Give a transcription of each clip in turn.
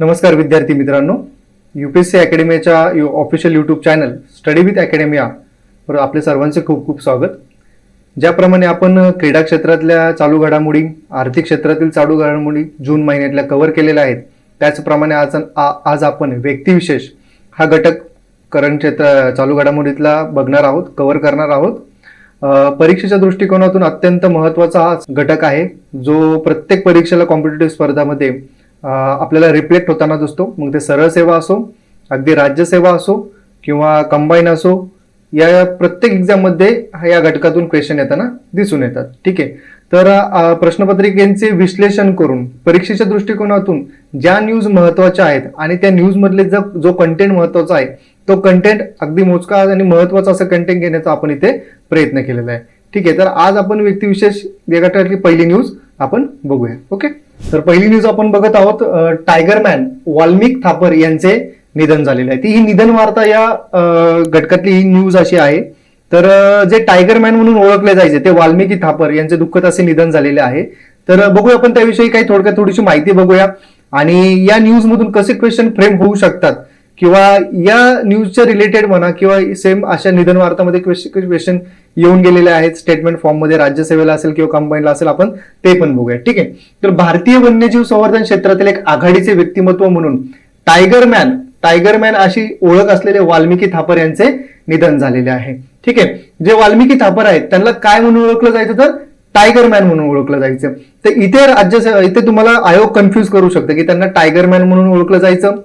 नमस्कार विद्यार्थी मित्रांनो. U P S C अकॅडमीच्या official YouTube channel study with academia वर आपले सर्वांचे खूप खूप स्वागत. ज्याप्रमाणे आपण क्रीडा क्षेत्रातल्या चालू घडामोडी आर्थिक क्षेत्रातील चालू घडामोडी जून महिन्यातल्या कव्हर केलेल्या आहेत. त्याचप्रमाणे आज आ- आज आपण व्यक्तिविशेष हा घटक करंट क्षेत्र चालू घडामोडीतला बघणार आहोत कव्हर करणार आहोत. परीक्षेच्या दृष्टिकोनातून अत्यंत महत्त्वाचा हा घटक आहे जो प्रत्येक परीक्षेला कॉम्पिटेटिव्ह स्पर्धामध्ये आपल्याला रिफ्लेक्ट होताना दिसतो. मग ते सरळ सेवा असो अगदी राज्यसेवा असो किंवा कंबाईन असो या प्रत्येक एक्झाममध्ये या घटकातून क्वेश्चन येताना दिसून येतात. ठीक आहे? तर प्रश्नपत्रिकेचे विश्लेषण करून परीक्षेच्या दृष्टिकोनातून ज्या न्यूज महत्त्वाच्या आहेत आणि त्या न्यूजमधले जो जो कंटेंट महत्त्वाचा आहे तो कंटेंट अगदी मोजका आणि महत्त्वाचा असं कंटेंट घेण्याचा आपण इथे प्रयत्न केलेला आहे. ठीक आहे? तर आज आपण व्यक्तिविशेष या गटातली पहिली न्यूज आपण बघूया. ओके? तर पहिली न्यूज आपण बघत आहोत टायगर मॅन वाल्मिक थापर यांचे निधन झालेले आहे. ती ही निधन वार्ता या घटकातली ही न्यूज अशी आहे. तर जे टायगर मॅन म्हणून ओळखले जायचे ते वाल्मिकी थापर यांचे दुःखद असे निधन झालेले आहे. तर बघूया आपण त्याविषयी काही थोडक्यात थोडीशी माहिती बघूया. आणि या न्यूज मधून कसे क्वेश्चन फ्रेम होऊ शकतात? किंवा या न्यूजच्या रिलेटेड म्हणा किंवा सेम अशा निधन वार्तामध्ये क्वेश्चन येऊन गेलेले आहेत स्टेटमेंट फॉर्ममध्ये राज्यसेवेला असेल किंवा कंपनीला असेल आपण ते पण बघूया. ठीक आहे? तर भारतीय वन्यजीव संवर्धन क्षेत्रातील एक आघाडीचे व्यक्तिमत्व म्हणून टायगर मॅन टायगर मॅन अशी ओळख असलेले वाल्मिकी थापर यांचे निधन झालेले आहे. ठीक आहे? जे वाल्मिकी थापर आहेत त्यांना काय म्हणून ओळखलं जायचं तर टायगर मॅन म्हणून ओळखलं जायचं. तर इथे राज्य इथे तुम्हाला आयोग कन्फ्युज करू शकतं की त्यांना टायगर मॅन म्हणून ओळखलं जायचं.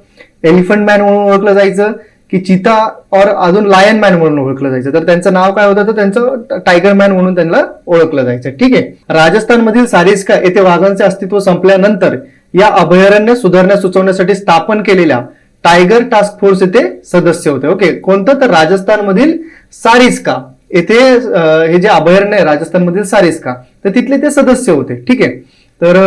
एलिफंट मॅन म्हणून ओळखलं जायचं की चिता और अजून लायन मॅन म्हणून ओळखलं जायचं. तर त्यांचं नाव काय होतं? तर त्यांचं टायगर मॅन म्हणून त्यांना ओळखलं जायचं. ठीक आहे? राजस्थानमधील सारिस्का येथे वाघांचे अस्तित्व संपल्यानंतर या अभयारण्य सुधारण्या सुचवण्यासाठी स्थापन केलेल्या टायगर टास्क फोर्स येथे सदस्य होते. ओके? कोणतं? तर राजस्थानमधील सारिस्का. येथे हे जे अभयारण्य आहे राजस्थानमधील सारिस्का तर तिथले ते सदस्य होते. ठीक आहे? तर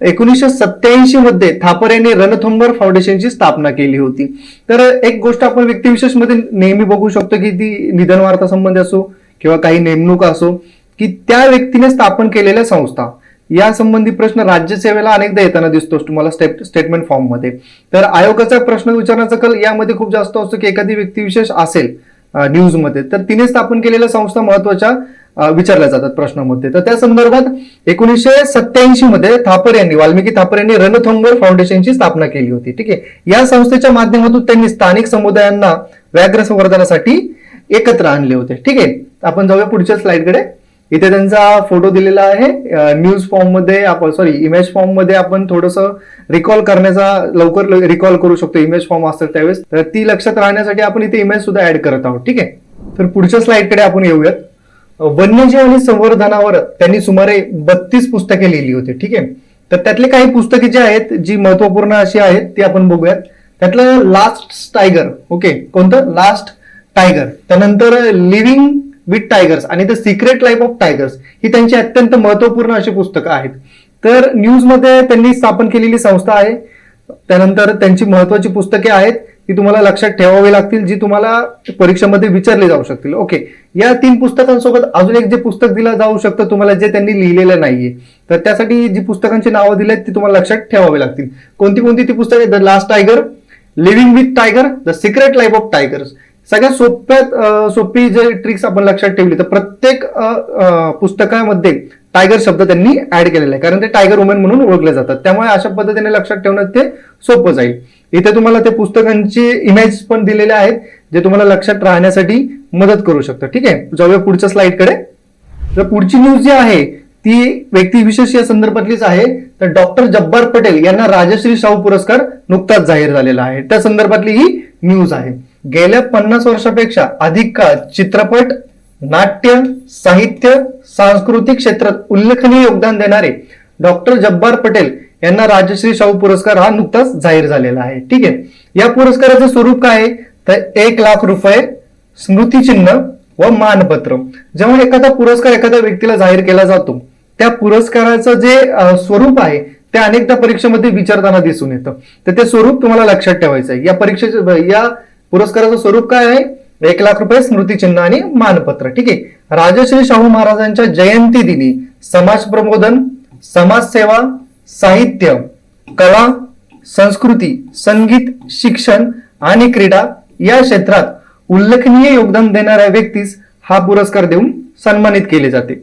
एकोणीसशे सत्याऐंशी मध्ये थापर यांनी रणथुंबर फाउंडेशनची स्थापना केली होती. तर एक गोष्ट आपण व्यक्तिविशेषमध्ये नेहमी बघू शकतो की ती निधन वार्ता संबंधी असो किंवा काही नेमणूक असो की त्या व्यक्तीने स्थापन केलेल्या संस्था. या संबंधी प्रश्न राज्यसेवेला अनेकदा येताना दिसतो तुम्हाला स्टेप स्टेटमेंट फॉर्ममध्ये. तर आयोगाचा प्रश्न विचारण्याचा कल यामध्ये खूप जास्त असतो की एखादी व्यक्तिविशेष असेल न्यूजमध्ये. तर तिने स्थापन केलेल्या संस्था महत्त्वाच्या विचारल्या जातात प्रश्नामध्ये. तर त्या संदर्भात एकोणीसशे सत्याऐंशी मध्ये थापर यांनी वाल्मिकी थापर यांनी रणथंबर फाउंडेशनची स्थापना केली होती. ठीक आहे? या संस्थेच्या माध्यमातून त्यांनी स्थानिक समुदायांना व्याघ्र संवर्धनासाठी एकत्र आणले होते. ठीक आहे? आपण जाऊया पुढच्या स्लाइडकडे. इथे त्यांचा फोटो दिलेला आहे. न्यूज फॉर्ममध्ये आपण सॉरी इमेज फॉर्ममध्ये आपण थोडस रिकॉल करण्याचा लवकर रिकॉल करू शकतो. इमेज फॉर्म असतात त्यावेळेस. तर ती लक्षात राहण्यासाठी आपण इथे इमेज सुद्धा ऍड करत आहोत. ठीक आहे? तर पुढच्या स्लाइडकडे आपण येऊयात. वन्यजीव आणि संवर्धनावर त्यांनी सुमारे बत्तीस पुस्तके लिहिली होती ठीक आहे? तर त्यातले काही पुस्तके जी आहेत जी महत्त्वपूर्ण अशी आहेत ती आपण बघूयात. त्यातलं लास्ट टायगर ओके? कोणतं? लास्ट टायगर त्यानंतर लिव्हिंग विथ टायगर्स आणि the secret life of tigers ही त्यांची अत्यंत महत्त्वपूर्ण अशी पुस्तकं आहेत. तर न्यूजमध्ये त्यांनी स्थापन केलेली संस्था आहे. त्यानंतर त्यांची महत्वाची पुस्तके आहेत. ती तुम्हाला लक्षात ठेवावी लागतील जी तुम्हाला परीक्षेमध्ये विचारली जाऊ शकतील. ओके या तीन पुस्तकांसोबत अजून एक जे पुस्तक दिलं जाऊ शकतं तुम्हाला जे त्यांनी लिहिलेलं नाहीये तर त्यासाठी जी पुस्तकांची नावं दिली आहेत ती तुम्हाला लक्षात ठेवावी लागतील. कोणती कोणती ती पुस्तके the last tiger living with tiger the secret life of tigers सगळ्यात सोप्यात सोपी जे ट्रिक्स आपण लक्षात ठेवली तर प्रत्येक पुस्तकामध्ये टायगर शब्द त्यांनी ऍड केलेला आहे. कारण ते टायगर वुमेन म्हणून ओळखले जातात. त्यामुळे अशा पद्धतीने लक्षात ठेवणं ते सोपं जाईल. इथे तुम्हाला ते पुस्तकांचे इमेज पण दिलेले आहेत जे तुम्हाला लक्षात राहण्यासाठी मदत करू शकतं. ठीक आहे? जाऊया पुढच्या स्लाइडकडे तर पुढची न्यूज जी आहे ती व्यक्तिविशेष या संदर्भातलीच आहे. तर डॉक्टर जब्बार पटेल यांना राजश्री शाहू पुरस्कार नुकताच जाहीर झालेला आहे. त्या संदर्भातली ही न्यूज आहे. गेल्या पन्नास वर्षापेक्षा अधिक काळ चित्रपट नाट्य साहित्य सांस्कृतिक क्षेत्रात उल्लेखनीय योगदान देणारे डॉक्टर जब्बार पटेल यांना राजश्री शाहू पुरस्कार हा नुकताच जाहीर झालेला आहे. ठीक आहे? या पुरस्काराचं स्वरूप काय आहे? तर एक लाख रुपये स्मृतिचिन्ह व मानपत्र. जेव्हा एखादा पुरस्कार एखाद्या व्यक्तीला जाहीर केला जातो त्या पुरस्काराचं जे स्वरूप आहे ते अनेकदा परीक्षेमध्ये विचारताना दिसून येतं. तर ते स्वरूप तुम्हाला लक्षात ठेवायचं आहे. या परीक्षेचे या पुरस्काराचं स्वरूप काय आहे? एक लाख रुपये स्मृतिचिन्ह आणि मानपत्र. ठीक आहे? राजश्री शाहू महाराजांच्या जयंती दिनी समाज प्रबोधन समाजसेवा साहित्य कला संस्कृती संगीत शिक्षण आणि क्रीडा या क्षेत्रात उल्लेखनीय योगदान देणाऱ्या व्यक्तीस हा पुरस्कार देऊन सन्मानित केले जाते.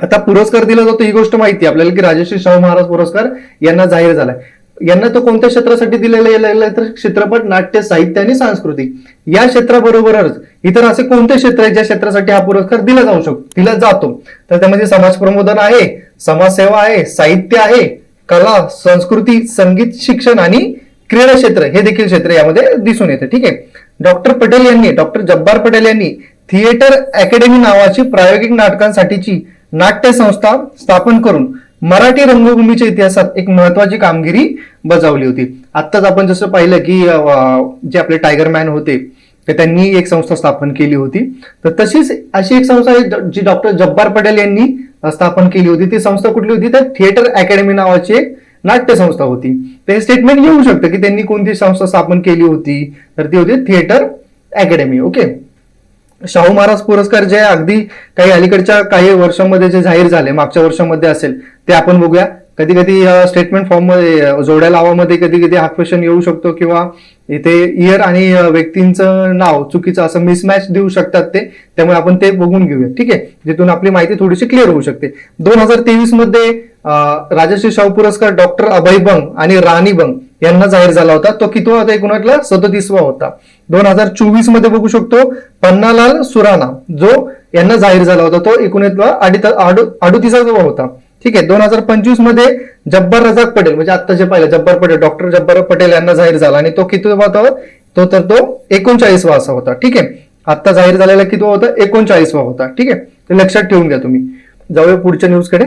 आता पुरस्कार दिला जातो ही गोष्ट माहिती आहे आपल्याला की राजश्री शाहू महाराज पुरस्कार यांना जाहीर झालाय. यांना तो कोणत्या क्षेत्रासाठी दिलेला गेलेला तर चित्रपट नाट्य साहित्य आणि सांस्कृतिक. या क्षेत्राबरोबरच इतर असे कोणते क्षेत्र आहे ज्या क्षेत्रासाठी हा पुरस्कार दिला जाऊ शकतो दिला जातो? तर त्यामध्ये समाज प्रबोधन आहे समाजसेवा आहे साहित्य आहे कला संस्कृती संगीत शिक्षण आणि क्रीडा क्षेत्र. हे देखील क्षेत्र यामध्ये दिसून येते. ठीक आहे? डॉक्टर पटेल यांनी डॉक्टर जब्बार पटेल यांनी थिएटर अकॅडमी नावाची प्रायोगिक नाटकांसाठीची नाट्य संस्था स्थापन करून मराठी रंगभूमीच्या इतिहासात एक महत्वाची कामगिरी बजावली होती. आत्ताच आपण जसं पाहिलं की जे आपले टायगर मॅन होते तर त्यांनी एक संस्था स्थापन केली होती. तर तशीच अशी एक संस्था जी डॉक्टर जब्बार पटेल यांनी स्थापन केली होती. ती संस्था कुठली होती? तर थिएटर अकॅडमी नावाची एक नाट्य संस्था होती. तर हे स्टेटमेंट येऊ शकतं की त्यांनी कोणती संस्था स्थापन केली होती. तर ती होती theatre academy okay Shahu Maharaj पुरस्कार जे अगदी काही अलीकडच्या काही वर्षांमध्ये जे जाहीर झाले मागच्या वर्षामध्ये असेल ते आपण बघूया. कधी कधी स्टेटमेंट फॉर्ममध्ये जोड्या लावामध्ये कधी कधी हा क्वेश्चन येऊ शकतो किंवा इथे इयर आणि व्यक्तींचं नाव चुकीचं असं मिसमॅच देऊ शकतात ते. त्यामुळे आपण ते बघून घेऊया ठीक आहे? जिथून आपली माहिती थोडीशी क्लिअर होऊ शकते. दोन हजार तेवीसमध्ये राजश्री शाहू पुरस्कार डॉक्टर अभय बंग आणि राणी बंग यांना जाहीर झाला होता. तो कितवा होता? एकूणातला सदतीसवा होता. दोन हजार चोवीसमध्ये बघू शकतो पन्नालाल सुराणा जो यांना जाहीर झाला होता. तो एकोणीसवा अडतीसावा होता. ठीक आहे. दोन हजार पंचवीसमध्ये जब्बार रजाक पटेल म्हणजे आता जे पाहिलं जब्बार पटेल डॉक्टर जब्बार पटेल यांना जाहीर झाला. आणि तो किती होता? तो तर तो एकोणचाळीसवा असा होता. ठीक आहे. आता जाहीर झालेला किती होता? एकोणचाळीसवा होता. ठीक आहे. तर लक्षात ठेवून घ्या तुम्ही. जाऊया पुढच्या न्यूजकडे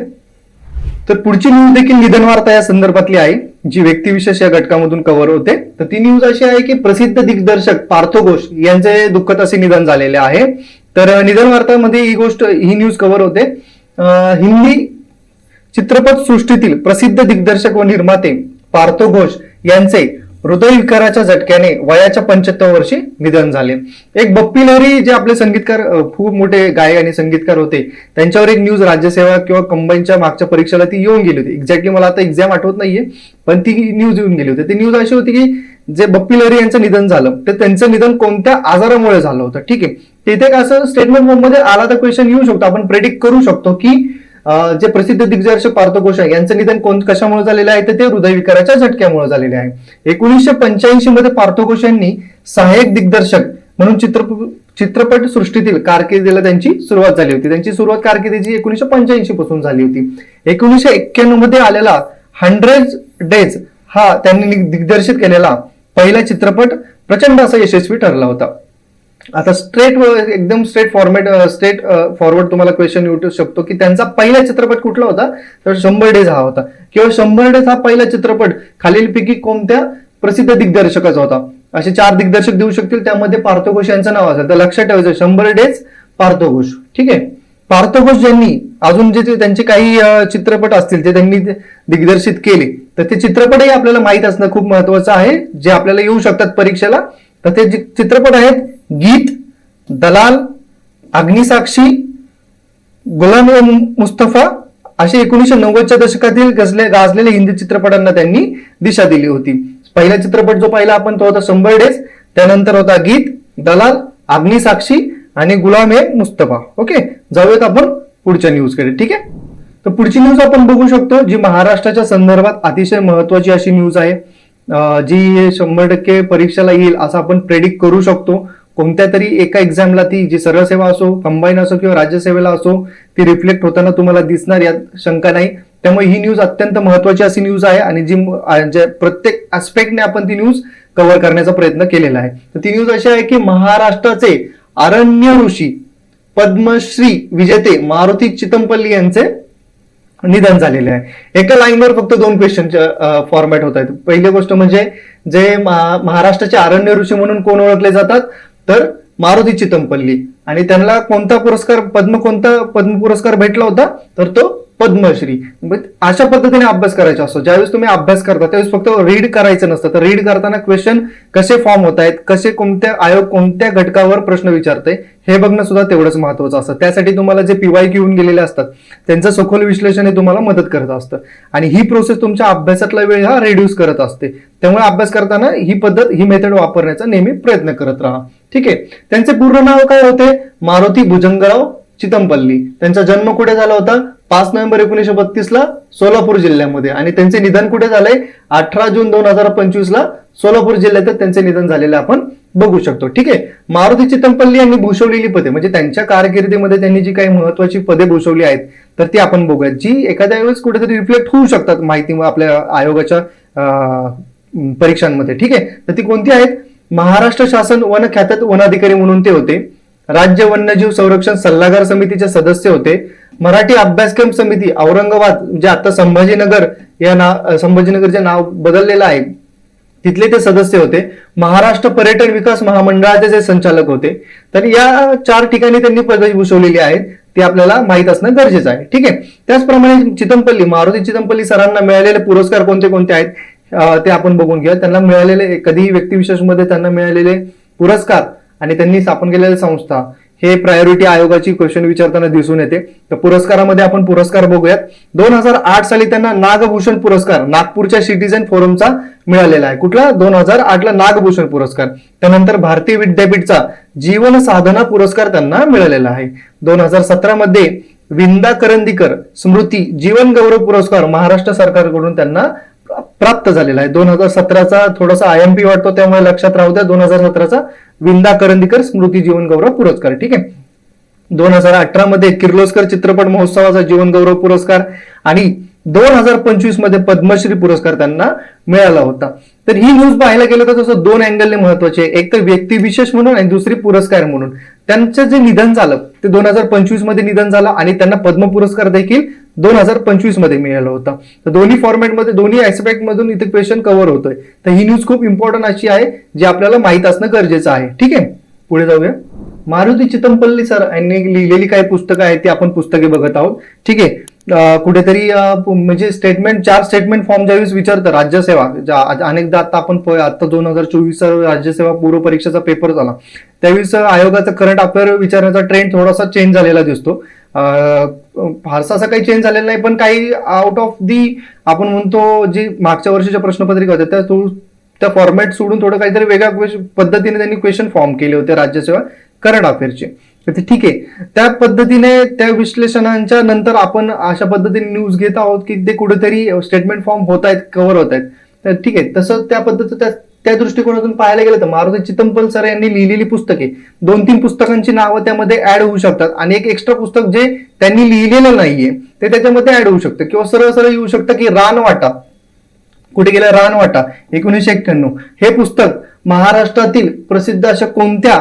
तर पुढची न्यूज देखील निधन वार्ता या संदर्भातली आहे. जी व्यक्तिविशेष या घटकामधून कव्हर होते. तर ती न्यूज अशी आहे की प्रसिद्ध दिग्दर्शक पार्थो घोष यांचे दुःखद असे निधन झालेले आहे. तर निधन वार्तामध्ये ही गोष्ट ही न्यूज कव्हर होते. हिंदी चित्रपट सृष्टीतील प्रसिद्ध दिग्दर्शक व निर्माते पार्थो घोष यांचे हृदयविकाराच्या झटक्याने वयाच्या पंच्याहत्तर वर्षी निधन झाले. एक बप्पी लहरी जे आपले संगीतकार खूप मोठे गायक आणि संगीतकार होते त्यांच्यावर एक न्यूज राज्यसेवा किंवा कंबाईनच्या मागच्या परीक्षेला ती येऊन गेली होती. एक्झॅक्टली मला आता एक्झाम आठवत नाहीये पण ती न्यूज येऊन गेली होती. ती न्यूज अशी होती की जे बप्पी लहरी यांचं निधन झालं तर त्यांचं निधन कोणत्या आजारामुळे झालं होतं? ठीक आहे. तिथे असं स्टेटमेंटमध्ये आला तर क्वेश्चन येऊ शकतो. आपण प्रेडिक्ट करू शकतो की जे प्रसिद्ध दिग्दर्शक पार्थ घोष आहे यांचं निधन कोण कशामुळे झालेलं आहे? तर ते हृदयविकाराच्या झटक्यामुळे झालेले आहे. एकोणीसशे पंच्याऐंशी मध्ये पार्थ घोष यांनी सहाय्यक दिग्दर्शक म्हणून चित्रप चित्रपट सृष्टीतील कारकिर्दीला त्यांची सुरुवात झाली होती. त्यांची सुरुवात कारकिर्दीची एकोणीसशे पंच्याऐंशी पासून झाली होती. एकोणीसशे एक्क्याण्णवमध्ये आलेला हंड्रेड डेज हा त्यांनी दिग्दर्शित केलेला पहिला चित्रपट प्रचंड असा यशस्वी ठरला होता. आता स्ट्रेट एकदम स्ट्रेट फॉर्मेट स्ट्रेट फॉरवर्ड तुम्हाला क्वेश्चन येऊ शकतो की त्यांचा पहिला चित्रपट कुठला होता? तर शंभर डेज हा होता. किंवा शंभर डेज हा पहिला चित्रपट खालीलपैकी कोणत्या प्रसिद्ध दिग्दर्शकाचा होता? असे चार दिग्दर्शक देऊ शकतील. त्यामध्ये पार्थोघोष यांचं नाव असेल. तर लक्षात ठेवायचं शंभर डेज पार्थोघोष ठीक आहे? पार्थोघोष ज्यांनी अजून जे त्यांचे काही चित्रपट असतील ते त्यांनी दिग्दर्शित केले तर ते चित्रपटही आपल्याला माहीत असणं खूप महत्वाचं आहे. जे आपल्याला येऊ शकतात परीक्षेला तर ते जे चित्रपट आहेत गीत दलाल अग्निसाक्षी गुलाम मुस्तफा असे एकोणीसशे नव्वदच्या दशकातील गजले गाजलेल्या हिंदी चित्रपटांना त्यांनी दिशा दिली होती. पहिला चित्रपट जो पाहिला आपण तो होता शंभर डेज त्यानंतर होता गीत दलाल अग्निसाक्षी आणि गुलाम ए मुस्तफा. ओके? जाऊयात आपण पुढच्या न्यूजकडे ठीक आहे? तर पुढची न्यूज आपण बघू शकतो जी महाराष्ट्राच्या संदर्भात अतिशय महत्वाची अशी न्यूज आहे. जी शंभर टक्के परीक्षेला येईल असं आपण प्रेडिक्ट करू शकतो. कोणत्या तरी एका एक्झामला ती जी सरळ सेवा असो कंबाईन असो किंवा राज्यसेवेला असो ती रिफ्लेक्ट होताना तुम्हाला दिसणार यात शंका नाही. त्यामुळे ही न्यूज अत्यंत महत्वाची अशी न्यूज आहे आणि जी प्रत्येक ऍस्पेक्टने आपण ती न्यूज कव्हर करण्याचा प्रयत्न केलेला आहे. तर ती न्यूज अशी आहे की महाराष्ट्राचे अरण्य ऋषी पद्मश्री विजेते मारुती चितमपल्ली यांचे निधन झालेले आहे. एका लाईनवर फक्त दोन क्वेश्चन फॉर्मॅट होत आहेत. पहिली गोष्ट म्हणजे जे महाराष्ट्राचे अरण्य ऋषी म्हणून कोण ओळखले जातात? तर मारुती चितमपल्ली. आणि त्यांना कोणता पुरस्कार पद्म कोणता पद्म पुरस्कार भेटला होता? तर तो पद्मश्री. अशा पद्धतीने अभ्यास करायचा असतो. ज्यावेळेस तुम्ही अभ्यास करता त्यावेळेस फक्त रीड करायचं नसतं. तर रीड करताना क्वेश्चन कसे फॉर्म होत आहेत कसे कोणत्या आयोग कोणत्या घटकावर प्रश्न विचारते हे बघणं सुद्धा तेवढंच महत्वाचं असतं. त्यासाठी तुम्हाला जे पीवाय घेऊन गेलेले असतात त्यांचं सखोल विश्लेषण हे तुम्हाला मदत करत असतं. आणि ही प्रोसेस तुमच्या अभ्यासातला वेळ हा रिड्यूस करत असते. त्यामुळे अभ्यास करताना ही पद्धत ही मेथड वापरण्याचा नेहमी प्रयत्न करत राहा. ठीक आहे? त्यांचे पूर्ण नाव काय होते? मारुती भुजंगराव चितमपल्ली. त्यांचा जन्म कुठे झाला होता? पाच नोव्हेंबर एकोणीशे बत्तीस ला सोलापूर जिल्ह्यामध्ये. आणि त्यांचे निधन कुठे झालंय? अठरा जून दोन हजार पंचवीस ला सोलापूर जिल्ह्यात त्यांचे निधन झालेले आपण बघू शकतो. ठीक आहे? मारुती चितमपल्ली यांनी भूषवलेली पदे म्हणजे त्यांच्या कारकिर्दीमध्ये त्यांनी जी काही महत्वाची पदे भूषवली आहेत तर ती आपण बघूयात जी एखाद्या वेळेस कुठेतरी रिफ्लेक्ट होऊ शकतात माहिती आपल्या आयोगाच्या परीक्षांमध्ये. ठीक आहे? तर ती कोणती आहेत? महाराष्ट्र शासन वन खात्यात वनाधिकारी म्हणून ते होते. राज्य वन्यजीव संरक्षण सल्लागार समितीचे सदस्य होते. मराठी अभ्यासक्रम समिती औरंगाबाद जे आता संभाजीनगर या नाव संभाजीनगरचे नाव बदललेलं आहे तिथले ते सदस्य होते. महाराष्ट्र पर्यटन विकास महामंडळाचे जे संचालक होते तर या चार ठिकाणी त्यांनी पदवी भूषवलेली आहेत ते आपल्याला माहीत असणं गरजेचं आहे. ठीक आहे? त्याचप्रमाणे चितमपल्ली मारुती चितमपल्ली सरांना मिळालेले पुरस्कार कोणते कोणते आहेत ते आपण बघून घेऊया. त्यांना मिळालेले कधीही व्यक्तिविशेषमध्ये त्यांना मिळालेले पुरस्कार आणि त्यांनी स्थापन केलेल्या संस्था. हे प्रायोरिटी आयोगाची क्वेश्चन विचारताना दिसून येते. तर पुरस्कारामध्ये आपण पुरस्कार बघूयात. दोन हजार आठ साली त्यांना नागभूषण पुरस्कार नागपूरच्या सिटीजन फोरमचा मिळालेला आहे. कुठला? दोन हजार आठला नागभूषण पुरस्कार. त्यानंतर भारतीय विद्यापीठचा जीवन साधना पुरस्कार त्यांना मिळालेला आहे. दोन हजार सतरा मध्ये विंदा करंदीकर स्मृती जीवन गौरव पुरस्कार महाराष्ट्र सरकारकडून त्यांना प्राप्त झालेला आहे. दोन हजार सतराचा थोडासा आय एम पी वाटतो त्यामुळे लक्षात राहू द्या दोन हजार सतराचा विंदा करंदीकर स्मृती जीवन गौरव पुरस्कार ठीक आहे? दोन हजार अठरा मध्ये किर्लोस्कर चित्रपट महोत्सवाचा जीवन गौरव पुरस्कार आणि दोन हजार पंचवीसमध्ये पद्मश्री पुरस्कार त्यांना मिळाला होता. तर ही न्यूज पाहायला गेलं तर तसं दोन अँगलने महत्त्वाचे आहे. एक तर व्यक्तिविशेष म्हणून आणि दुसरी पुरस्कार म्हणून. त्यांचं जे निधन झालं ते दोन हजार पंचवीसमध्ये निधन झालं आणि त्यांना पद्म पुरस्कार देखील दोन हजार पंचवीसमध्ये मिळाला होता. तर दोन्ही फॉर्मॅटमध्ये दोन्ही ऍस्पेक्ट मधून इथे क्वेश्चन कव्हर होतोय. तर ही न्यूज खूप इम्पॉर्टंट अशी आहे जी आपल्याला माहीत असणं गरजेचं आहे. ठीक आहे? पुढे जाऊया. मारुती चितमपल्ली सर यांनी लिहिलेली काही पुस्तकं आहेत ती आपण पुस्तके बघत आहोत. ठीक आहे? कुठेतरी म्हणजे स्टेटमेंट चार स्टेटमेंट फॉर्म ज्यावेळेस विचारतं राज्यसेवा अनेकदा आता आपण आता दोन हजार चोवीस राज्यसेवा पूर्व परीक्षेचा पेपर झाला. त्यावेळेस आयोगाचा करंट अफेअर विचारण्याचा ट्रेंड थोडासा चेंज झालेला दिसतो. फारसा असा काही चेंज झालेला नाही पण काही आउट ऑफ दी आपण म्हणतो जी मागच्या वर्षीच्या प्रश्नपत्रिका होत्या त्या त्या फॉर्मॅट सोडून थोडं काहीतरी वेगळ्या पद्धतीने त्यांनी क्वेश्चन फॉर्म केले होते राज्यसेवा करंट अफेअरचे तर ठीक आहे. त्या पद्धतीने त्या विश्लेषणांच्या नंतर आपण अशा पद्धतीने न्यूज घेत आहोत की ते कुठेतरी स्टेटमेंट फॉर्म होत आहेत कव्हर होत आहेत तर ठीक आहे. तसं त्या पद्धतीचं त्या त्या दृष्टिकोनातून पाहायला गेलं तर मारुती चितंपल सर यांनी लिहिलेली पुस्तके दोन तीन पुस्तकांची नावं त्यामध्ये ऍड होऊ शकतात आणि एक एक्स्ट्रा पुस्तक जे त्यांनी लिहिलेलं नाहीये ते त्याच्यामध्ये ऍड होऊ शकतं. किंवा सरळ सरळ येऊ शकतं की रानवाटा. कुठे गेलं? रानवाटा. एकोणीशे एक्क्याण्णव हे पुस्तक महाराष्ट्रातील प्रसिद्ध अशा कोणत्या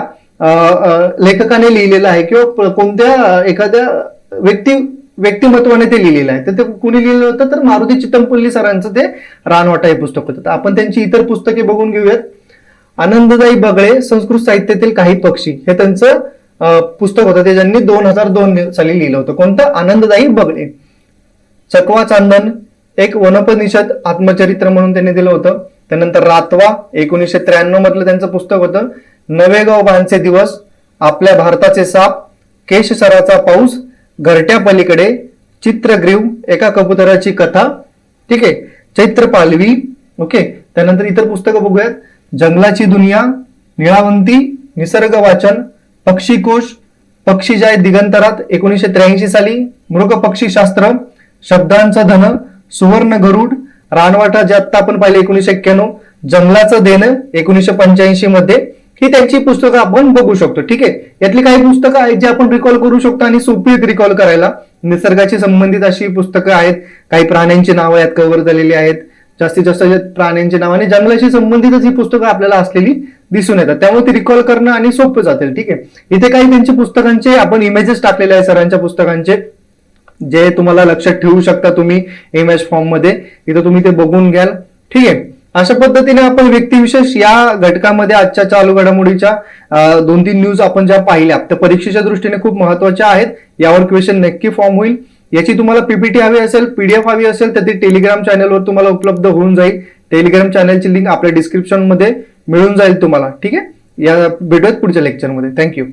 लेखकाने लिहिलेलं आहे किंवा कोणत्या एखाद्या व्यक्ती व्यक्तिमत्वाने ते लिहिलेलं आहे. तर ते कुणी लिहिलं होतं तर मारुती चितमपल्ली सरांचं ते रानवाटा हे पुस्तक होतं. तर आपण त्यांची इतर पुस्तके बघून घेऊयात. आनंददायी बगळे संस्कृत साहित्यातील काही पक्षी हे त्यांचं अं, पुस्तक होतं. ते ज्यांनी दोन हजार दोन साली लिहिलं होतं. कोणतं? आनंददायी बगळे. चकवा चांदन एक वनपनिषद आत्मचरित्र म्हणून त्यांनी दिलं होतं. त्यानंतर रातवा एकोणीसशे त्र्याण्णव मधलं त्यांचं पुस्तक होतं. नवेगाव बांचे दिवस आपल्या भारताचे साप केशसराचा पाऊस घरट्या पलीकडे चित्रग्रीव एका कबुतराची कथा. ठीक आहे चैत्र पालवी. ओके त्यानंतर इतर पुस्तकं बघूयात. जंगलाची दुनिया निळावंती निसर्ग वाचन पक्षीकोश पक्षीजाय दिगंतरात एकोणीसशे त्र्याऐंशी साली मृग पक्षीशास्त्र शब्दांचं धन सुवर्ण गरुड रानवाटा जे आत्ता आपण पाहिले एकोणीसशे एक्क्याण्णव जंगलाचं देणं एकोणीसशे पंच्याऐंशी मध्ये. ही त्यांची पुस्तकं आपण बघू शकतो. ठीक आहे? यातली काही पुस्तकं आहेत जी आपण रिकॉल करू शकतो आणि सोपी आहेत रिकॉल करायला. निसर्गाशी संबंधित अशी पुस्तकं आहेत. काही प्राण्यांची नावं यात कव्हर झालेली आहेत. जास्तीत जास्त प्राण्यांची नावं आणि जंगलाशी संबंधितच ही पुस्तकं आपल्याला असलेली दिसून येतात. त्यामुळे ती रिकॉल करणं आणि सोपं जातील ठीक आहे? इथे काही त्यांची पुस्तकांचे आपण इमेजेस टाकलेले आहे सरांच्या पुस्तकांचे. जे तुम्हाला लक्षात ठेवू शकता तुम्ही इमेज फॉर्ममध्ये. इथं तुम्ही ते बघून घ्याल. ठीक आहे? अशा पद्धतीने आपण व्यक्तिविशेष या घटकामध्ये आजच्या चालू घडामोडीच्या दोन तीन न्यूज आपण ज्या पाहिल्या त्या परीक्षेच्या दृष्टीने खूप महत्त्वाच्या आहेत. यावर क्वेश्चन नक्की फॉर्म होईल. याची तुम्हाला पीपीटी हवी असेल पीडीएफ हवी असेल तर ती टेलिग्राम चॅनलवर तुम्हाला उपलब्ध होऊन जाईल. टेलिग्राम चॅनलची लिंक आपल्या डिस्क्रिप्शनमध्ये मिळून जाईल तुम्हाला. ठीक आहे? या भेटूयात पुढच्या लेक्चरमध्ये थँक्यू